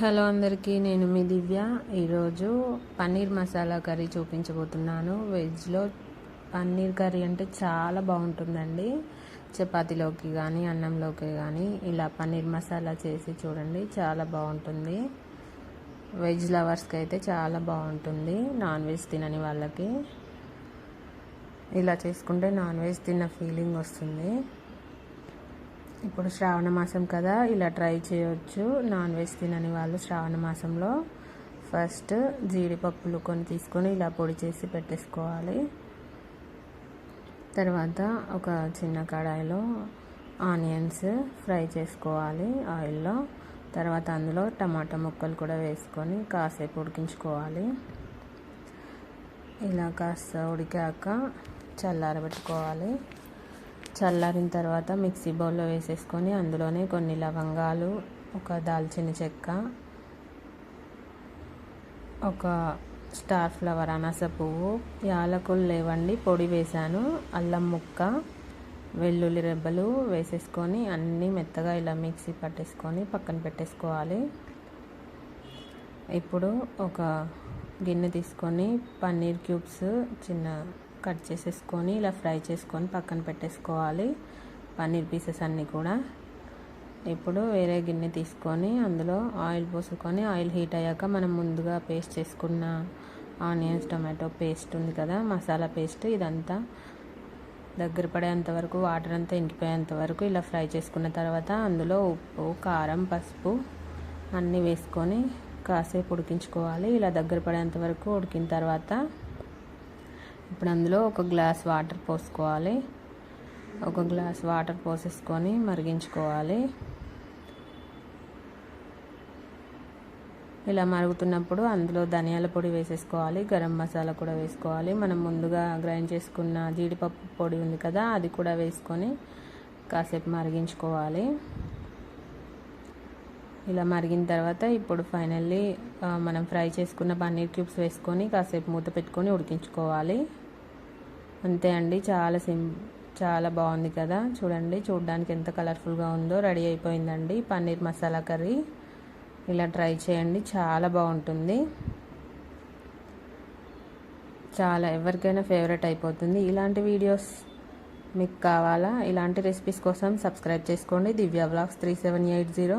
Hello అందరికీ నేను మీ దివ్య. ఈరోజు పన్నీర్ మసాలా కర్రీ చూపించబోతున్నాను. వెజ్లో పన్నీర్ కర్రీ అంటే చాలా బాగుంటుందండి. చపాతీలోకి కానీ అన్నంలోకి కానీ ఇలా పన్నీర్ మసాలా చేసి చూడండి చాలా బాగుంటుంది. వెజ్ లవర్స్కి అయితే చాలా బాగుంటుంది నాన్ వెజ్ తినని వాళ్ళకి. ఇలా చేసుకుంటే నాన్ వెజ్ తిన్న ఫీలింగ్ వస్తుంది. ఇప్పుడు శ్రావణ మాసం కదా ఇలా ట్రై చేయొచ్చు. నాన్ వెజ్ తినని వాళ్ళు శ్రావణ మాసంలో ఫస్ట్ జీడిపప్పులు కొన్ని తీసుకొని ఇలా పొడి చేసి పెట్టేసుకోవాలి. తర్వాత ఒక చిన్న కడాయిలో ఆనియన్స్ ఫ్రై చేసుకోవాలి ఆయిల్లో. తర్వాత అందులో టమాటా ముక్కలు కూడా వేసుకొని కాసేపు ఉడికించుకోవాలి. ఇలా కాస్త ఉడికాక చల్లారబెట్టుకోవాలి. చల్లారిన తర్వాత మిక్సీ బౌల్లో వేసేసుకొని అందులోనే కొన్ని లవంగాలు ఒక దాల్చిన చెక్క ఒక స్టార్ ఫ్లవర్ అనాస పువ్వు యాలకులు లేవండి పొడి వేశాను అల్లం ముక్క వెల్లుల్లి రెబ్బలు వేసేసుకొని అన్నీ మెత్తగా ఇలా మిక్సీ పట్టేసుకొని పక్కన పెట్టేసుకోవాలి. ఇప్పుడు ఒక గిన్నె తీసుకొని పన్నీర్ క్యూబ్స్ చిన్న కట్ చేసేసుకొని ఇలా ఫ్రై చేసుకొని పక్కన పెట్టేసుకోవాలి. పన్నీర్ పీసెస్ అన్నీ కూడా. ఇప్పుడు వేరే గిన్నె తీసుకొని అందులో ఆయిల్ పోసుకొని ఆయిల్ హీట్ అయ్యాక మనం ముందుగా పేస్ట్ చేసుకున్న ఆనియన్స్ టొమాటో పేస్ట్ ఉంది కదా మసాలా పేస్ట్ ఇదంతా దగ్గర పడేంత వరకు వాటర్ అంతా ఇంకిపోయేంత వరకు ఇలా ఫ్రై చేసుకున్న తర్వాత అందులో ఉప్పు కారం పసుపు అన్నీ వేసుకొని కాసేపు ఉడికించుకోవాలి. ఇలా దగ్గర పడేంత వరకు ఉడికిన తర్వాత ఇప్పుడు అందులో ఒక గ్లాస్ వాటర్ పోసుకోవాలి. ఒక గ్లాస్ వాటర్ పోసేసుకొని మరిగించుకోవాలి. ఇలా మరుగుతున్నప్పుడు అందులో ధనియాల పొడి వేసేసుకోవాలి. గరం మసాలా కూడా వేసుకోవాలి. మనం ముందుగా గ్రైండ్ చేసుకున్న జీడిపప్పు పొడి ఉంది కదా అది కూడా వేసుకొని కాసేపు మరిగించుకోవాలి. ఇలా మరిగిన తర్వాత ఇప్పుడు ఫైనల్లీ మనం ఫ్రై చేసుకున్న పన్నీర్ క్యూబ్స్ వేసుకొని కాసేపు మూత పెట్టుకొని ఉడికించుకోవాలి. అంతే అండి చాలా సిం చాలా బాగుంది కదా. చూడండి చూడడానికి ఎంత కలర్ఫుల్గా ఉందో రెడీ అయిపోయిందండి పన్నీర్ మసాలా కర్రీ. ఇలా ట్రై చేయండి చాలా బాగుంటుంది. చాలా ఎవరికైనా ఫేవరెట్ అయిపోతుంది. ఇలాంటి వీడియోస్ మీకు కావాలా? ఇలాంటి రెసిపీస్ కోసం సబ్స్క్రైబ్ చేసుకోండి. Divya blogs three seven eight zero